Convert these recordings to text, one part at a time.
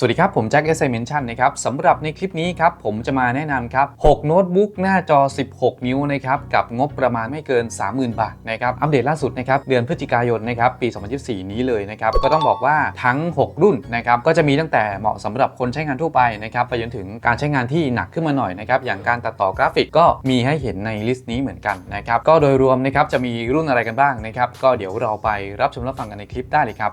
สวัสดีครับ ผมแจ็คเอสไซเมนชั่นนะครับสำหรับในคลิปนี้ครับ ผมจะมาแนะนำครับ 6 โน้ตบุ๊กหน้าจอ 16 นิ้วนะครับ กับงบประมาณไม่เกิน 30,000 บาทนะครับ อัปเดตล่าสุดนะครับ เดือนพฤศจิกายนนะครับ ปี 2024 นี้เลยนะครับ ก็ต้องบอกว่าทั้ง 6 รุ่นนะครับ ก็จะมีตั้งแต่เหมาะสำหรับคนใช้งานทั่วไปนะครับ ไปจนถึงการใช้งานที่หนักขึ้นมาหน่อยนะครับ อย่างการตัดต่อกราฟิกก็มีให้เห็นในลิสต์นี้เหมือนกันนะครับ ก็โดยรวมนะครับจะมีรุ่นอะไรกันบ้างนะครับ ก็เดี๋ยวเราไปรับชมรับฟังกันในคลิปได้เลยครับ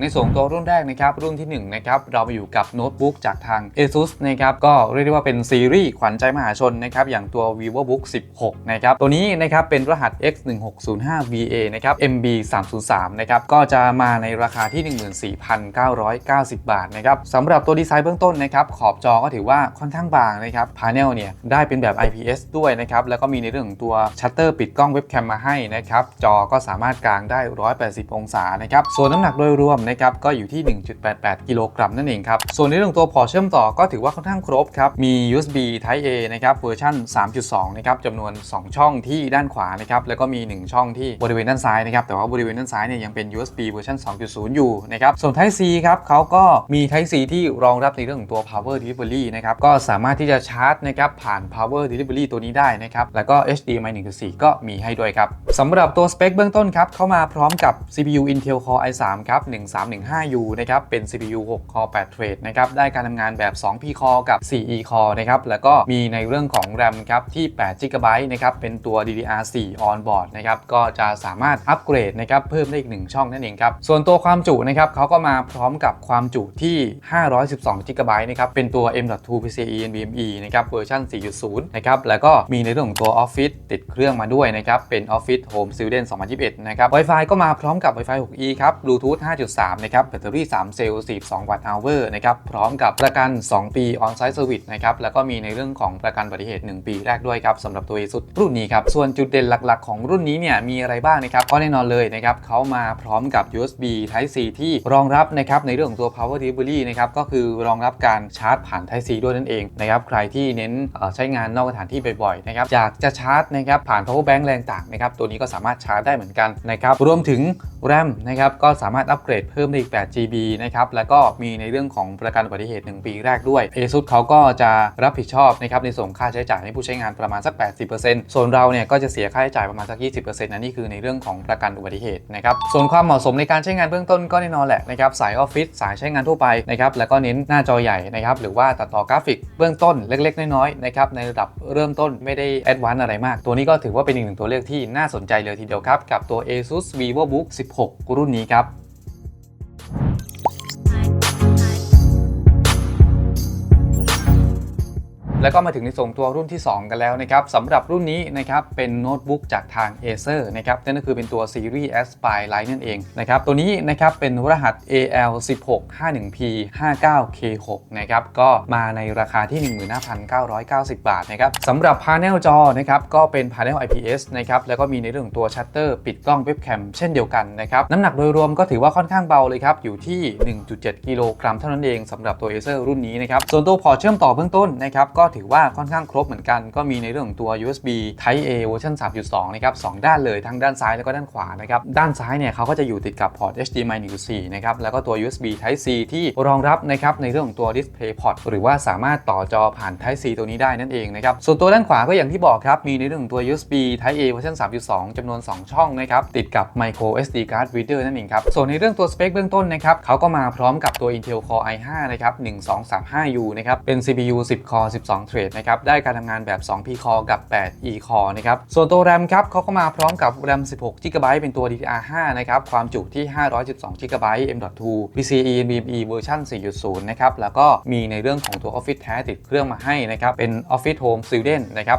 ในส่วนของตัวรุ่นแรกนะครับรุ่นที่1นะครับเราไปอยู่กับโน้ตบุ๊กจากทาง ASUS นะครับก็เรียกได้ว่าเป็นซีรีส์ขวัญใจมหาชนนะครับอย่างตัว VivoBook 16 นะครับตัวนี้นะครับเป็นรหัส X1605VA นะครับ MB 303 นะครับก็จะมาในราคาที่ 14,990 บาทนะครับสำหรับตัวดีไซน์เบื้องต้นนะครับขอบจอก็ถือว่าค่อนข้างบางนะครับพาเนลเนี่ยได้เป็นแบบ IPS ด้วยนะครับแล้วก็มีในเรื่องของตัวชัตเตอร์ปิดกล้องเว็บแคมมาให้นะครับจอก็สามารถกางได้ 180 องศานะครับส่วนน้ำหนักโดยรวมนะครับก็อยู่ที่ 1.88 กิโลกรัมนั่นเองครับ ส่วนในเรื่องตัวพอร์ตเชื่อมต่อก็ถือว่าค่อนข้างครบครับ มี USB Type A นะครับเวอร์ชัน3.2 นะครับจำนวน 2 ช่องที่ด้านขวานะครับแล้วก็มี 1 ช่องที่บริเวณด้านซ้ายนะครับแต่ว่าบริเวณด้านซ้ายเนี่ยยังเป็น USB เวอร์ชัน2.0 อยู่นะครับส่วน Type C ครับเขาก็มี Type C ที่รองรับในเรื่องของตัว Power Delivery นะครับก็สามารถที่จะชาร์จนะครับผ่าน Power Delivery ตัวนี้ได้นะครับแล้วก็ HDMI 1.4 ก็มีให้ด้วยครับสำหรับตัวสเปคเบื้องต้นครับเข้ามาพร้อมกับ CPU Intel Core i3 ครับ 315u นะครับ เป็น CPU 6 Core 8 Thread นะครับ ได้การทำงานแบบ 2P Core กับ 4E Core นะครับ แล้วก็มีในเรื่องของ RAM ครับ ที่8 GB นะครับ เป็นตัว DDR4 on board นะครับ ก็จะสามารถอัปเกรดนะครับ เพิ่มได้อีก 1 ช่องนั่นเองครับ ส่วนตัวความจุนะครับเขาก็มาพร้อมกับความจุที่ 512 GB นะครับ เป็นตัว M.2 PCIe NVMe นะครับเวอร์ชัน4.0 นะครับ แล้วก็มีในเรื่องของตัว Office ติดเครื่องมาด้วยนะครับ เป็น Office Home Student 2021 นะครับ Wi-Fi ก็มาพร้อมกับ Wi-Fi 6E ครับ Bluetooth 5.3นะครับแบตเตอรี่ 3 เซลล์ 42 วัตต์ hour นะครับพร้อมกับประกัน 2 ปี on-site service นะครับแล้วก็มีในเรื่องของประกันอุบัติเหตุ 1 ปีแรกด้วยครับสำหรับตัว ASUS รุ่นนี้ครับส่วนจุดเด่นหลักๆ ของรุ่นนี้เนี่ยมีอะไรบ้างนะครับก็แน่นอนเลยนะครับเขามาพร้อมกับ USB Type C ที่รองรับนะครับในเรื่องของตัว power delivery นะครับก็คือรองรับการชาร์จผ่าน Type C ด้วยนั่นเองนะครับใครที่เน้นใช้งานนอกสถานที่บ่อยๆนะครับอยากจะชาร์จนะครับผ่าน power bank แรงต่างนะครับตัวนี้ก็สามารถชาร์จได้เหมือนกันนะครับรวมถึง RAM นะครับก็สามารถอัปเกรดเพิ่มได้อีก 8 GB นะครับแล้วก็มีในเรื่องของประกันอุบัติเหตุ 1 ปีแรกด้วย ASUS เขาก็จะรับผิดชอบนะครับในส่วนของค่าใช้จ่ายให้ผู้ใช้งานประมาณสัก 80%ส่วนเราเนี่ยก็จะเสียค่าใช้จ่ายประมาณสัก 20%นั่นนี่คือในเรื่องของประกันอุบัติเหตุนะครับส่วนความเหมาะสมในการใช้งานเบื้องต้นก็แน่นอนแหละนะครับสายออฟฟิศสายใช้งานทั่วไปนะครับแล้วก็เน้นหน้าจอใหญ่นะครับหรือว่าตัดต่อกราฟิกเบื้องต้นเล็ก ๆ น้อยๆนะครับในระดับเริ่มต้นไม่ได้แอดวานซ์อะไรมาก ตัวนี้ก็ถือว่าเป็นอีกหนึ่งตัวเลือกที่น่าสนใจเลยทีเดียวครับกับตัว ASUS VivoBook 16 รุ่นนี้ครับ แล้วก็มาถึงในส่งตัวรุ่นที่ 2 กันแล้วนะครับสำหรับรุ่นนี้นะครับเป็นโน้ตบุ๊กจากทาง Acer นะครับนั่นก็คือเป็นตัว Series Aspire Lite นั่นเองนะครับตัวนี้นะครับเป็นรหัส AL1651P 59K6 นะครับก็มาในราคาที่ 15,990 บาทนะครับสำหรับพา n e l จอนะครับก็เป็นพา n e l IPS นะครับแล้วก็มีในเรื่องของตัวชัตเตอร์ปิดกล้องเว็บแคมเช่นเดียวกันนะครับน้ำหนักโดยรวมก็ถือว่าค่อนข้างเบาเลยครับอยู่ที่ 1.7 กิโลกรัมเท่านั้นเองสำหรับตัว Acer รุ่นนี้นะครับส่วนตัวพอร์ตเชื่อมต่อเบื้องต้นนะครับก็ถือว่าค่อนข้างครบเหมือนกัน ก็มีในเรื่องของตัว USB Type A เวอร์ชัน3.2 นะครับสองด้านเลยทั้งด้านซ้ายแล้วก็ด้านขวานะครับ ด้านซ้ายเนี่ยเขาก็จะอยู่ติดกับพอร์ต HDMI 1.4 นะครับ แล้วก็ตัว USB Type C ที่รองรับนะครับในเรื่องของตัว Display Port หรือว่าสามารถต่อจอผ่าน Type C ตัวนี้ได้นั่นเองนะครับ ส่วนตัวด้านขวาก็อย่างที่บอกครับ มีในเรื่องของตัว USB Type A เวอร์ชัน3.2จำนวน 2 ช่องนะครับ ติดกับ Micro SD Card Reader นั่นเองครับ ส่วนในเรื่องตัวสเปคเบื้องต้นนะครับเขาก็มาพร้อมกับตัว Intel Core i5 นะครับ 1235U นะครับ เป็น CPU 10 Core 12 Thread นะครับได้การทำงานแบบ 2P Core กับ 8E Core นะครับส่วนตัว RAM ครับเขาก็มาพร้อมกับ RAM 16 GB เป็นตัว DDR5 นะครับความจุที่ 512 GB M.2 PCIe NVMe เวอร์ชัน4.0 นะครับแล้วก็มีในเรื่องของตัว Office แท้ติดเครื่องมาให้นะครับเป็น Office Home Student นะครับ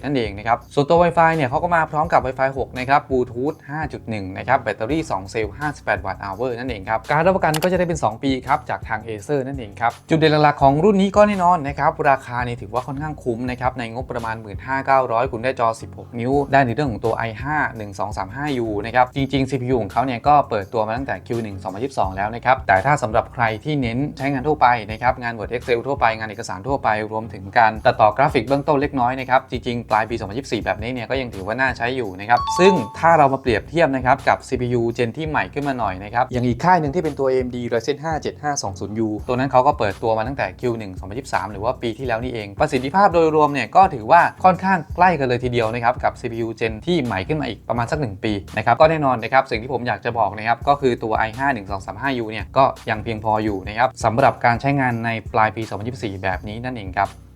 2021 นั่นเองนะครับส่วนตัว Wi-Fi เนี่ยเขาก็มาพร้อมกับ Wi-Fi 6 นะครับ Bluetooth 5.1 นะครับแบตเตอรี่ 2 เซลล์ 58 วัตต์ hour นั่นเองครับ การรับประกันก็จะได้เป็น 2 ปีครับ จากทาง Acer นั่นเองครับ จุดเด่นหลักๆของรุ่นนี้ก็แน่นอนนะครับ ราคคานี่ถือว่าค่อนข้างคุ้มนะครับในงบประมาณ 15,900 คุณได้จอ 16 นิ้ว ได้ในเรื่องของตัว i5 1235U นะครับจริงๆ CPU ของเขาเนี่ยก็เปิดตัวมาตั้งแต่ Q1 2022 แล้วนะครับแต่ถ้าสำหรับใครที่เน้นใช้งานทั่วไปนะครับงาน Word Excel ทั่วไปงานเอกสารทั่วไปรวมถึงการตัดต่อกราฟิกเบื้องต้นเล็กน้อยนะครับจริงๆปลายปี 2024 แบบนี้เนี่ยก็ยังถือว่าน่าใช้อยู่นะครับซึ่งถ้าเรามาเปรียบเทียบนะครับกับ CPU เจนที่ใหม่ขึ้นมาหน่อยนะครับอย่างอีกค่ายหนึ่งที่เป็นตัว AMD Ryzen 5 7520U ตัวนั้นเขาก็เปิดตัวมาตั้งแต่ Q1 2023 หรือว่าปีที่แล้วนี่เอง ประสิทธิภาพโดยรวมเนี่ยก็ถือว่าค่อนข้างใกล้กันเลยทีเดียวนะครับกับ CPU เจนที่ใหม่ขึ้นมาอีกประมาณสัก 1 ปีนะครับก็แน่นอนนะครับสิ่งที่ผมอยากจะบอกนะครับก็คือตัว i5 1235U เนี่ยก็ยังเพียงพออยู่นะครับสำหรับการใช้งานในปลายปี 2024 แบบนี้นั่นเองครับ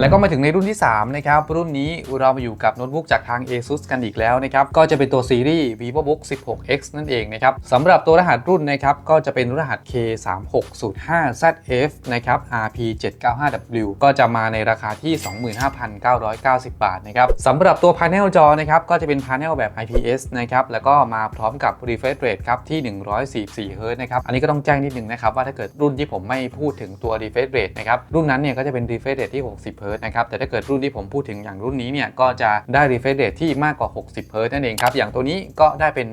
แล้วก็มาถึงในรุ่นที่3นะครับรุ่นนี้เรามาอยู่กับโน้ตบุ๊กจากทาง ASUS กันอีกแล้วนะครับก็จะเป็นตัวซีรีส์ VivoBook 16X นั่นเองนะครับสำหรับตัวรหัสรุ่นนะครับก็จะเป็นรหัส K3605ZF นะครับ RP795W ก็จะมาในราคาที่ 25,990 บาทนะครับสำหรับตัวพาเนลจอนะครับก็จะเป็นพาเนลแบบ IPS นะครับแล้วก็มาพร้อมกับ refresh rate ครับที่ 144 Hz นะครับอันนี้ก็ต้องแจ้งนิดนึงนะครับว่าถ้าเกิดรุ่นที่ผมไม่พูดถึงตัว refresh rate นะครับรุ่นนั้นเนี่ยก็จะเป็น refresh rate ที่ 60 Hz นะครับ แต่ถ้าเกิดรุ่นที่ผมพูดถึงอย่างรุ่นนี้เนี่ยก็จะได้ refresh rate ที่มากกว่า 60 Hz นั่นเองครับ อย่างตัวนี้ก็ได้เป็น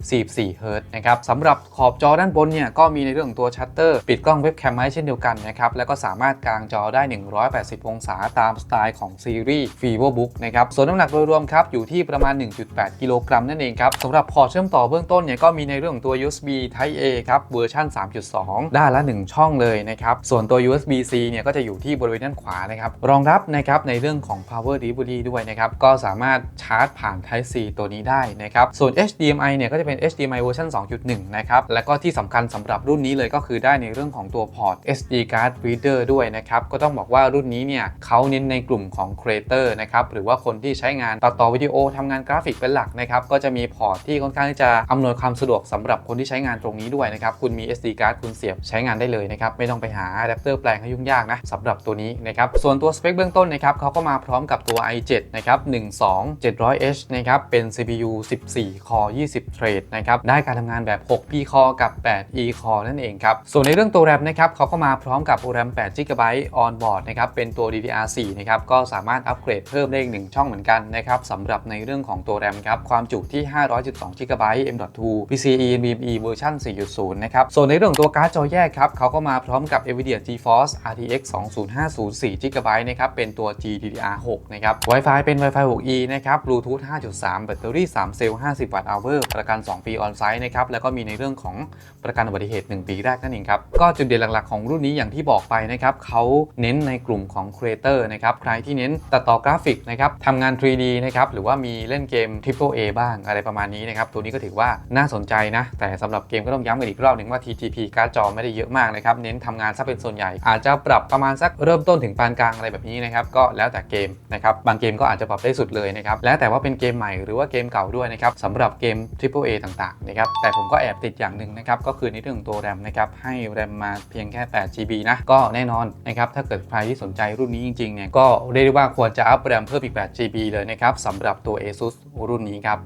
144 Hz นะครับสำหรับขอบจอด้านบนเนี่ยก็มีในเรื่องของตัวชัตเตอร์ปิดกล้องเว็บแคมให้เช่นเดียวกันนะครับ แล้วก็สามารถกางจอได้ 180 องศาตามสไตล์ของซีรีส์ VivoBook นะครับ ส่วนน้ำหนักโดยรวมครับอยู่ที่ประมาณ 1.8 กิโลกรัมนั่นเองครับสำหรับพอร์ตเชื่อมต่อเบื้องต้นเนี่ยก็มีในเรื่องของตัว USB Type A ครับเวอร์ชัน3.2 ด้านละ 1 ช่องเลยนะครับส่วนตัว USB C เนี่ยก็จะอยู่ที่บริเวณด้านขวานะครับรองรับนะครับในเรื่องของ power delivery ด้วยนะครับ ก็สามารถชาร์จผ่าน Type C ตัวนี้ได้นะครับ ส่วน HDMI เนี่ยก็จะเป็น HDMI เวอร์ชัน2.1 นะครับ และก็ที่สำคัญสำหรับรุ่นนี้เลยก็คือได้ในเรื่องของตัวพอร์ต SD card reader ด้วยนะครับ ก็ต้องบอกว่ารุ่นนี้เนี่ยเขาเน้นในกลุ่มของ creator นะครับหรือว่าคนที่ใช้งานตัดต่อวิดีโอทำงานกราฟิกเป็นหลักนะครับก็จะมีพอร์ตที่ค่อนข้างที่จะอำนวยความสะดวกสำหรับคนที่ใช้งานตรงนี้ด้วยนะครับคุณมี SD card คุณเสียบใช้งานได้เลยนะครับไม่ต้องไปหาอะแดปเตอร์แปลงให้ยุ่งยากนะสำหรับตัวนี้นะครับส่วนตัวสเปคเบื้องต้นนะครับเขาก็มาพร้อมกับตัว i7 นะครับ 12700H นะครับ เป็น CPU 14 Core 20 Thread นะครับ ได้การทำงานแบบ 6P Core กับ 8E Core นั่นเองครับ ส่วนในเรื่องตัวแรมนะครับเขาก็มาพร้อมกับแรม 8 GB on board นะครับ เป็นตัว DDR4 นะครับ ก็สามารถอัปเกรดเพิ่มได้อีกหนึ่งช่องเหมือนกันนะครับสำหรับในเรื่องของตัวแรมครับ ความจุที่ 512 GB M.2 PCIe NVMe เวอร์ชัน4.0 นะครับ ส่วนในเรื่องตัวการ์ดจอแยกครับเขาก็มาพร้อมกับ NVIDIA GeForce RTX 20504 GB นะครับเป็นตัว GDDR6 นะครับ Wi-Fi เป็น Wi-Fi 6E นะครับ Bluetooth 5.3 แบตเตอรี่ 3 เซลล์ 50 วัตต์ hour ประกัน 2 ปีออนไซต์นะครับ แล้วก็มีในเรื่องของประกันอุบัติเหตุ 1 ปีแรกนั่นเองครับ ก็จุดเด่นหลักๆของรุ่นนี้อย่างที่บอกไปนะครับเขาเน้นในกลุ่มของ Creator นะครับใครที่เน้นตัดต่อกราฟิกนะครับทำงาน 3D นะครับหรือว่ามีเล่นเกม Triple A บ้างอะไรประมาณนี้นะครับตัวนี้ก็ถือว่าน่าสนใจนะ แต่สำหรับเกมก็ต้องย้ำกันอีกรอบหนึ่งว่า TTP การ์ดจอไม่ได้เยอะมากนะครับเน้นทำงานซะเป็นส่วนใหญ่ อาจจะปรับประมาณสักเริ่มต้นถึงปานกลางอะไรแบบนี้นะครับก็แล้วแต่เกมนะครับบางเกมก็อาจจะปรับได้สุดเลยนะครับแล้วแต่ว่าเป็นเกมใหม่หรือว่าเกมเก่าด้วยนะครับสำหรับเกม Triple A ต่างๆนะครับแต่ผมก็แอบติดอย่างหนึ่งนะครับก็คือในเรื่องของตัวแรมนะครับให้แรมมาเพียงแค่8 GB นะก็แน่นอนนะครับถ้าเกิดใครที่สนใจรุ่นนี้จริงๆเนี่ยก็เรียกได้ว่าควรจะอัพแรมเพิ่มอีก8 GB เลยนะครับสำหรับตัว ASUS รุ่นนี้ครับ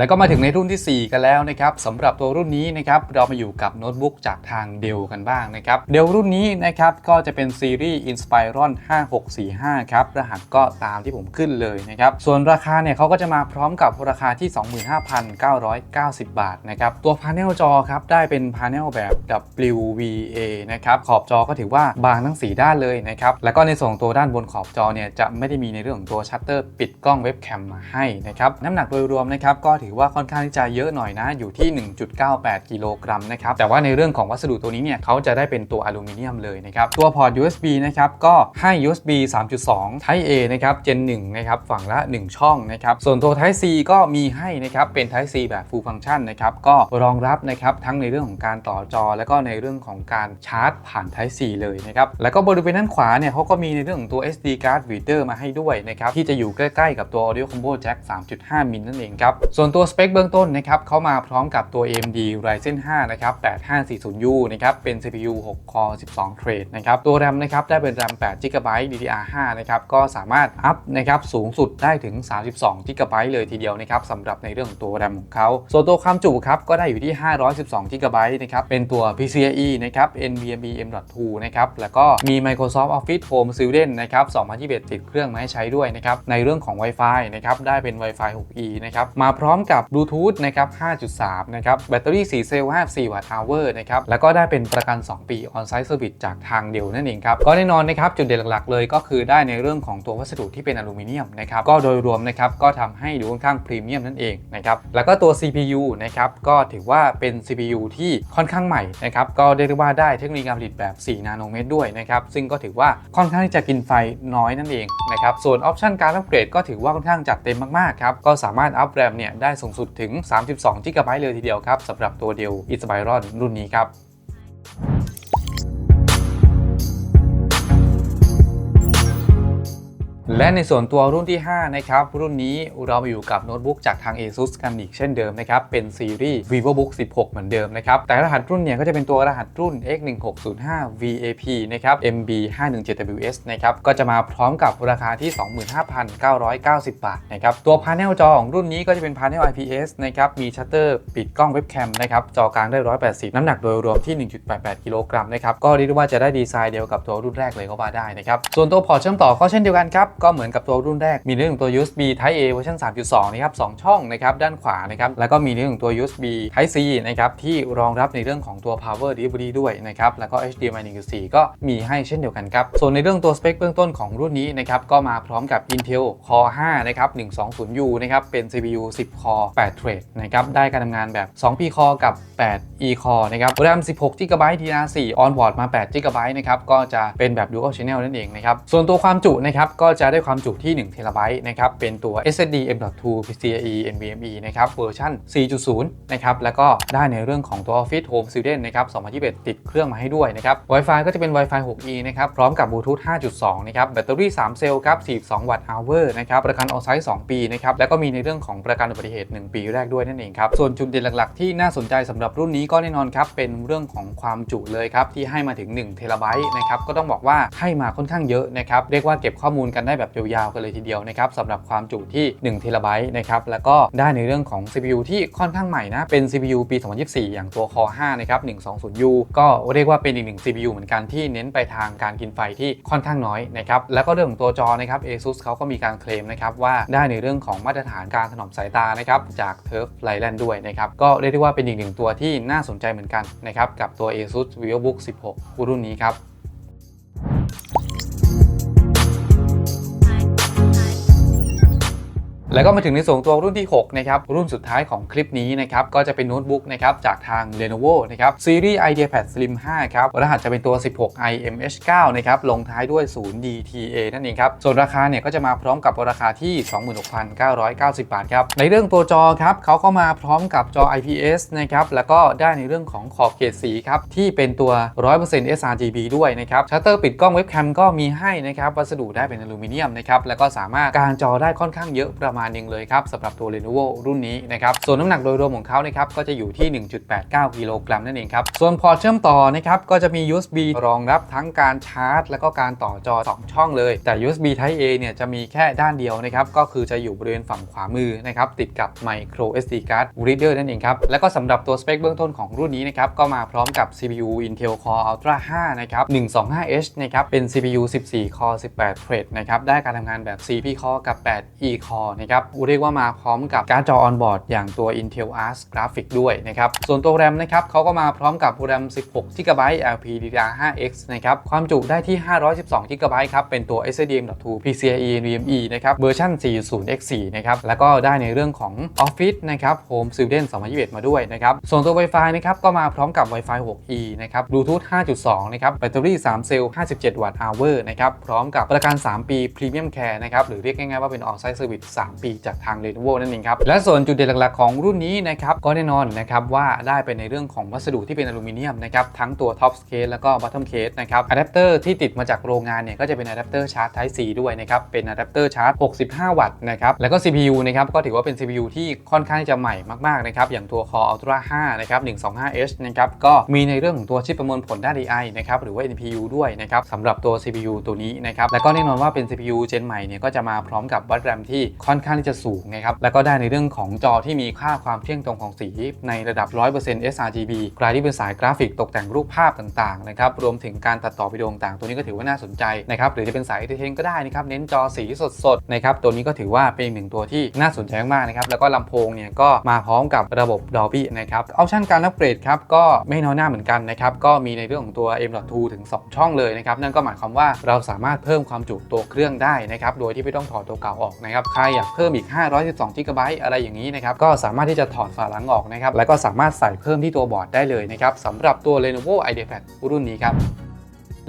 แล้วก็มาถึงในรุ่นทีสี่ 4 กันแล้วนะครับสำหรับตัวรุ่นนี้นะครับเรามาอยู่กับโน้ตบุ๊กจากทางเดลกันบ้างนะครับเดลรุ่นนี้นะครับก็จะเป็นซีรีส์ Inspiron 5645 ครับ รหัสก็ตามที่ผมขึ้นเลยนะครับส่วนราคาเนี่ยเขาก็จะมาพร้อมกับราคาที่ 25,990 บาทนะครับตัวพาเนลจอครับได้เป็นพาเนลแบบ WVA นะครับขอบจอก็ถือว่าบางทั้ง 4 ด้านเลยนะครับแล้วก็ในส่วนตัวด้านบนขอบจอเนี่ยจะไม่ได้มีในเรื่องของตัวชัตเตอร์ปิดกล้องเว็บแคมมาให้นะครับน้ำหนักโดยรวมนะครับก็ถือว่าค่อนข้างที่จะเยอะหน่อยนะ อยู่ที่ 1.98 กิโลกรัมนะครับ แต่ว่าในเรื่องของวัสดุตัวนี้เนี่ยเขาจะได้เป็นตัวอลูมิเนียมเลยนะครับ ตัวพอร์ต USB นะครับก็ให้ USB 3.2 Type A นะครับ Gen 1นะครับฝั่งละ 1 ช่องนะครับ ส่วนตัว Type C ก็มีให้นะครับเป็น Type C แบบ Full Function นะครับก็รองรับนะครับทั้งในเรื่องของการต่อจอ แล้วก็ในเรื่องของการชาร์จผ่าน Type C เลยนะครับแล้วก็บริเวณด้านขวาเนี่ยเขาก็มีในเรื่องของตัว SD card reader มาให้ด้วยนะครับที่จะอยู่ใกล้ๆกับตัว Audio Combo Jack 3.5มิลนั่นเองครับส่วนตัวตัวสเปคเบื้องต้นนะครับเขามาพร้อมกับตัว AMD Ryzen 5 นะครับ 8540U นะครับ เป็น CPU 6 core 12 เทรดนะครับ ตัว RAM นะครับ ได้เป็น RAM 8 GB DDR5 นะครับ ก็สามารถอัพนะครับ สูงสุดได้ถึง 32 GB เลยทีเดียวนะครับสำหรับในเรื่องของตัว RAM ของเขา ส่วนตัวความจุครับ ก็ได้อยู่ที่ 512 GB นะครับ เป็นตัว PCIe นะครับ NVMe M.2 นะครับ แล้วก็มี Microsoft Office Home Student นะครับ 2021 ติดเครื่องมาให้ใช้ด้วยนะครับ ในเรื่องของ Wi-Fi นะครับ ได้เป็น Wi-Fi 6E นะครับ มาพร้อมกับบลูทูธนะครับ 5.3 นะครับ แบตเตอรี่ 4 เซลล์ 54 วัตต์ hour นะครับ แล้วก็ได้เป็นประกัน 2 ปี on-site service จากทางเดียวนั่นเองครับ ก็แน่นอนนะครับ จุดเด่นหลักๆ เลยก็คือได้ในเรื่องของตัววัสดุที่เป็นอลูมิเนียมนะครับ ก็โดยรวมนะครับ ก็ทำให้ดูค่อนข้างพรีเมียมนั่นเองนะครับ แล้วก็ตัว CPU นะครับ ก็ถือว่าเป็น CPU ที่ค่อนข้างใหม่นะครับ ก็เรียกได้ว่าได้เทคโนโลยีการผลิตแบบ 4 นาโนเมตรด้วยนะครับ ซึ่งก็ถือว่าค่อนข้างที่จะกินไฟน้อยนั่นเองนะครับ ส่วนออปชันการอัปเกรดก็ถือว่าค่อนข้างจัดเต็มมากๆครับ ก็สามารถอัพแรมเนี่ยได้ได้สูงสุดถึง 32 g b เลยทีเดียวครับสำหรับตัวเดียวอิสไบรอนรุ่นนี้ครับ และในส่วนตัวรุ่นที่ 5 นะครับ รุ่นนี้เรามาอยู่กับโน้ตบุ๊กจากทาง ASUS กันอีกเช่นเดิมนะครับ เป็นซีรีส์ VivoBook 16 เหมือนเดิมนะครับ แต่รหัสรุ่นเนี่ยก็จะเป็นตัวรหัสรุ่น X1605 VAP นะครับ MB517WS นะครับ ก็จะมาพร้อมกับราคาที่ 25,990 บาทนะครับ ตัวพา n e l จอของรุ่นนี้ก็จะเป็นพา n e l IPS นะครับ มีชัตเตอร์ปิดกล้องเว็บแคมนะครับ จอกลางได้ 180 น้ำหนักโดยรวมที่ 1.88 กิโลกรัมนะครับ ก็เรียกได้ว่าจะได้ดีไซน์เดียวกับตัวรุ่นแรกเลยก็ว่าได้นะครับ ส่วนตัวพอร์ตเชื่อมต่อก็เช่นเดียวกันครับก็เหมือนกับตัวรุ่นแรก มีเรื่องของตัว USB Type A เวอร์ชัน3.2 นะครับ 2 ช่องนะครับ ด้านขวานะครับ แล้วก็มีเรื่องของตัว USB Type C นะครับ ที่รองรับในเรื่องของตัว Power Delivery ด้วยนะครับ แล้วก็ HDMI 1.4 ก็มีให้เช่นเดียวกันครับ ส่วนในเรื่องตัวสเปคเบื้องต้นของรุ่นนี้นะครับ ก็มาพร้อมกับ Intel Core 5 นะครับ 120U นะครับ เป็น CPU 10 Core 8 Thread นะครับ ได้การทำงานแบบ 2P Core กับ 8 E Core นะครับ RAM 16 GB DDR4 On board มา 8 GB นะครับ ก็จะเป็นแบบ Dual Channel นั่นเองนะครับ ส่วนตัวความจุนะครับ ก็จะได้ความจุที่1 TB นะครับ เป็นตัว SSD M.2 PCIe NVMe นะครับ เวอร์ชัน4.0 นะครับ แล้วก็ได้ในเรื่องของตัว Office Home Student นะครับ 2021 ติดเครื่องมาให้ด้วยนะครับ Wi-Fi ก็จะเป็น Wi-Fi 6E นะครับ พร้อมกับบลูทูธ 5.2 นะครับ แบตเตอรี่ 3 เซลล์ครับ 42 วัตต์ hour นะครับ ประกัน on site 2ปีนะครับ แล้วก็มีในเรื่องของประกันอุบัติเหตุ 1 ปีแรกด้วยนั่นเองครับ ส่วนจุดเด่นหลัก ๆ ที่น่าสนใจสำหรับรุ่นนี้ก็แน่นอนครับ เป็นเรื่องของความจุเลยครับ ที่ให้มาถึง1เทราไบต์นะครับ ก็ต้องบอกว่าให้มาค่อนข้างเยอะนะครับ เรียกว่าเก็บข้อมูลกันได้แบบยาวๆกันเลยทีเดียวนะครับสำหรับความจุที่1เทราไบต์นะครับแล้วก็ได้ในเรื่องของ CPU ที่ค่อนข้างใหม่นะ เป็น CPU ปี 2024 อย่างตัว Core 5นะครับ 120U ก็เรียกว่าเป็นอีกหนึ่ง CPU เหมือนกันที่เน้นไปทางการกินไฟที่ค่อนข้างน้อยนะครับแล้วก็เรื่องของตัวจอนะครับ ASUS เขาก็มีการเคลมนะครับว่าได้ในเรื่องของมาตรฐานการถนอมสายตานะครับจาก Turf Leyland ด้วยนะครับก็เรียกได้ว่าเป็นอีกหนึ่งตัวที่น่าสนใจเหมือนกันนะครับกับตัว ASUS VivoBook 16 รุ่นนี้ครับ แล้วก็มาถึงในส่วนตัวรุ่นที่6นะครับรุ่นสุดท้ายของคลิปนี้นะครับก็จะเป็นโน้ตบุ๊กนะครับจากทาง Lenovo นะครับซีรีส์ IdeaPad Slim 5 ครับรหัสจะเป็นตัว 16 IMH9 นะครับลงท้ายด้วย 0DTA นั่นเองครับส่วนราคาเนี่ยก็จะมาพร้อมกับราคาที่ 26,990 บาทครับในเรื่องตัวจอครับเขาก็มาพร้อมกับจอ IPS นะครับแล้วก็ได้ในเรื่องของขอบเกรดสีครับที่เป็นตัว 100% sRGB ด้วยนะครับชัตเตอร์ปิดกล้องเว็บแคมก็มีให้นะครับวัสดุได้เป็นอลูมิเนียมนะครับแล้วก็สามารถการจอได้ค่อนข้างเยอะประมาณหนึงเลยครับสำหรับตัว Lenovo รุ่นนี้นะครับส่วนน้ำหนักโดยรวมของเขานะครับก็จะอยู่ที่ 1.89 กิโลกรัมนั่นเองครับส่วนพอร์ตเชื่อมต่อนะครับก็จะมี USB รองรับทั้งการชาร์จ แล้วก็การต่อจอ 2 ช่องเลย แต่ USB Type A เนี่ยจะมีแค่ด้านเดียวนะครับก็คือจะอยู่บริเวณฝั่งขวามือนะครับติดกับ Micro SD card reader นั่นเองครับแล้วก็สำหรับตัวสเปคเบื้องต้นของรุ่นนี้นะครับก็มาพร้อมกับ CPU Intel Core Ultra 5นะครับ 125H นะครับเป็น CPU 14 Core 18 Thread นะครับได้การทำงานแบบ 4P Core กับ 8E Core นะครับเรียกว่ามาพร้อมกับการ์ดจอ on board อย่างตัว Intel Arc Graphic ด้วยนะครับ ส่วนตัว RAM นะครับเขาก็มาพร้อมกับ RAM 16 GB LPDDR5X นะครับ ความจุได้ที่ 512 GB ครับ เป็นตัว SSD M.2 PCIe NVMe นะครับ เวอร์ชัน 40X4 นะครับ แล้วก็ได้ในเรื่องของ Office นะครับ Home Student 2021 มาด้วยนะครับ ส่วนตัว Wi-Fi นะครับ ก็มาพร้อมกับ Wi-Fi 6E นะครับ Bluetooth 5.2 นะครับ แบตเตอรี่ 3 เซลล์ 57 วัตต์ hour นะครับ พร้อมกับประกัน 3 ปี Premium Care นะครับ หรือเรียกง่ายๆว่าเป็น On-site Service 3ปีจากทาง Lenovo นั่นเองครับ และส่วนจุดเด่นหลักๆของรุ่นนี้นะครับก็แน่นอนนะครับว่าได้ไปในเรื่องของวัสดุที่เป็นอลูมิเนียมนะครับทั้งตัว Top Case แล้วก็ Bottom Case นะครับอะแดปเตอร์ที่ติดมาจากโรงงานเนี่ยก็จะเป็นอะแดปเตอร์ชาร์จ Type C ด้วยนะครับเป็นอะแดปเตอร์ชาร์จ 65 วัตต์นะครับแล้วก็ CPU นะครับก็ถือว่าเป็น CPU ที่ค่อนข้างจะใหม่มากๆนะครับอย่างตัว Core Ultra 5นะครับ 125H นะครับก็มีในเรื่องของตัวชิปประมวลผลด้าน AI นะครับหรือว่า NPU ด้วยนะครับสำหรับตัว CPU ตัวนี้นะครับแล้วก็แน่นอนว่าเป็น CPU เจนใหม่เนี่ยก็จะมาพร้อมกับวัดแรมที่ค่อนข้างที่จะสูงนะครับแล้วก็ได้ในเรื่องของจอที่มีค่าความเที่ยงตรงของสีในระดับ 100% sRGB ใครที่เป็นสายกราฟิกตกแต่งรูปภาพต่างๆนะครับรวมถึงการตัดต่อวิดีโอต่างๆตัวนี้ก็ถือว่าน่าสนใจนะครับหรือจะเป็นสายเอเทนก็ได้นะครับเน้นจอสีสดๆนะครับตัวนี้ก็ถือว่าเป็นหนึ่งตัวที่น่าสนใจมากๆนะครับแล้วก็ลำโพงเนี่ยก็มาพร้อมกับระบบ Dolby นะครับออปชั่นการอัปเกรดครับก็ไม่น้อยหน้าเหมือนกันนะครับก็มีในเรื่องของตัว M.2 ถึง 2 ช่องเลยนะครับนั่นก็หมายความว่าเราสามารถเพิ่มความจุตัวเครื่องได้นะครับโดยที่ไม่ต้องถอดตัวเก่าออกนะครับใครอยากเพิ่มอีก 512 g b อะไรอย่างนี้นะครับ ก็สามารถที่จะถอดฝาหลังออกนะครับ แล้วก็สามารถใส่เพิ่มที่ตัวบอร์ดได้เลยนะครับสำหรับตัว Lenovo IdeaPad รุ่นนี้ครับ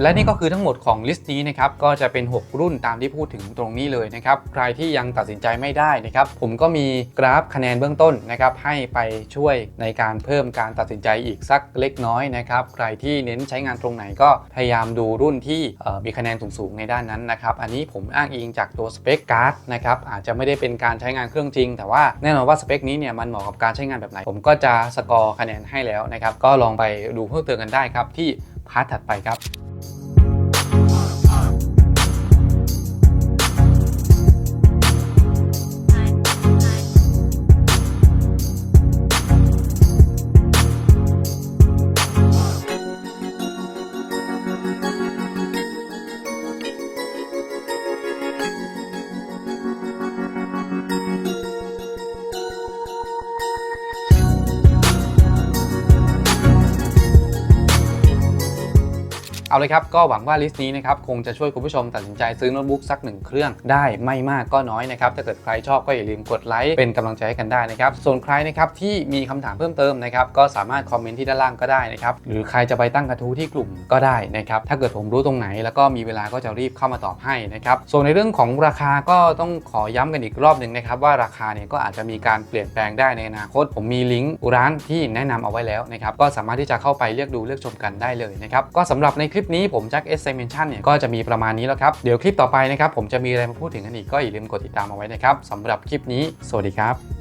และนี่ก็คือทั้งหมดของลิสต์นี้นะครับก็จะเป็น 6 รุ่นตามที่พูดถึงตรงนี้เลยนะครับใครที่ยังตัดสินใจไม่ได้นะครับผมก็มีกราฟคะแนนเบื้องต้นนะครับให้ไปช่วยในการเพิ่มการตัดสินใจอีกสักเล็กน้อยนะครับใครที่เน้นใช้งานตรงไหนก็พยายามดูรุ่นที่มีคะแนนสูงๆในด้านนั้นนะครับอันนี้ผมอ้างอิงจากตัวสเปคการ์ดนะครับอาจจะไม่ได้เป็นการใช้งานเครื่องจริง แต่ว่าแน่นอนว่าสเปคนี้เนี่ยมันเหมาะกับการใช้งานแบบไหน ผมก็จะสกอร์คะแนนให้แล้วนะครับก็ลองไปดูเพิ่มเติมกันได้ครับที่ พาร์ทถัดไปครับ เอาเลยครับก็หวังว่าลิสต์นี้นะครับคงจะช่วยคุณผู้ชมตัดสินใจซื้อโน้ตบุ๊กสักหนึ่งเครื่องได้ไม่มากก็น้อยนะครับถ้าเกิดใครชอบก็อย่าลืมกดไลค์เป็นกำลังใจให้กันได้นะครับส่วนใครนะครับที่มีคำถามเพิ่มเติมนะครับก็สามารถคอมเมนต์ที่ด้านล่างก็ได้นะครับหรือใครจะไปตั้งกระทู้ที่กลุ่มก็ได้นะครับถ้าเกิดผมรู้ตรงไหน แล้วก็มีเวลาก็จะรีบเข้ามาตอบให้นะครับส่วนในเรื่องของราคาก็ต้องขอย้ำกันอีกรอบหนึ่งนะครับว่าราคาเนี่ยก็อาจจะมีการเปลี่ยนแปลงได้ในอนาคต ผมมีลิงก์ร้านที่แนะนำเอาไว้แล้วนะครับก็สามารถที่จะเข้าไปเลือกดูเลือกชมกันได้เลยนะครับก็สำหรับในคลิปปนี้ผมแจ็คเอสเซมิเนชั่นเนี่ยก็จะมีประมาณนี้แล้วครับ เดี๋ยวคลิปต่อไปนะครับผมจะมีอะไรมาพูดถึงกันอีกก็อย่าลืมกดติดตามเอาไว้นะครับสำหรับคลิปนี้ สวัสดีครับ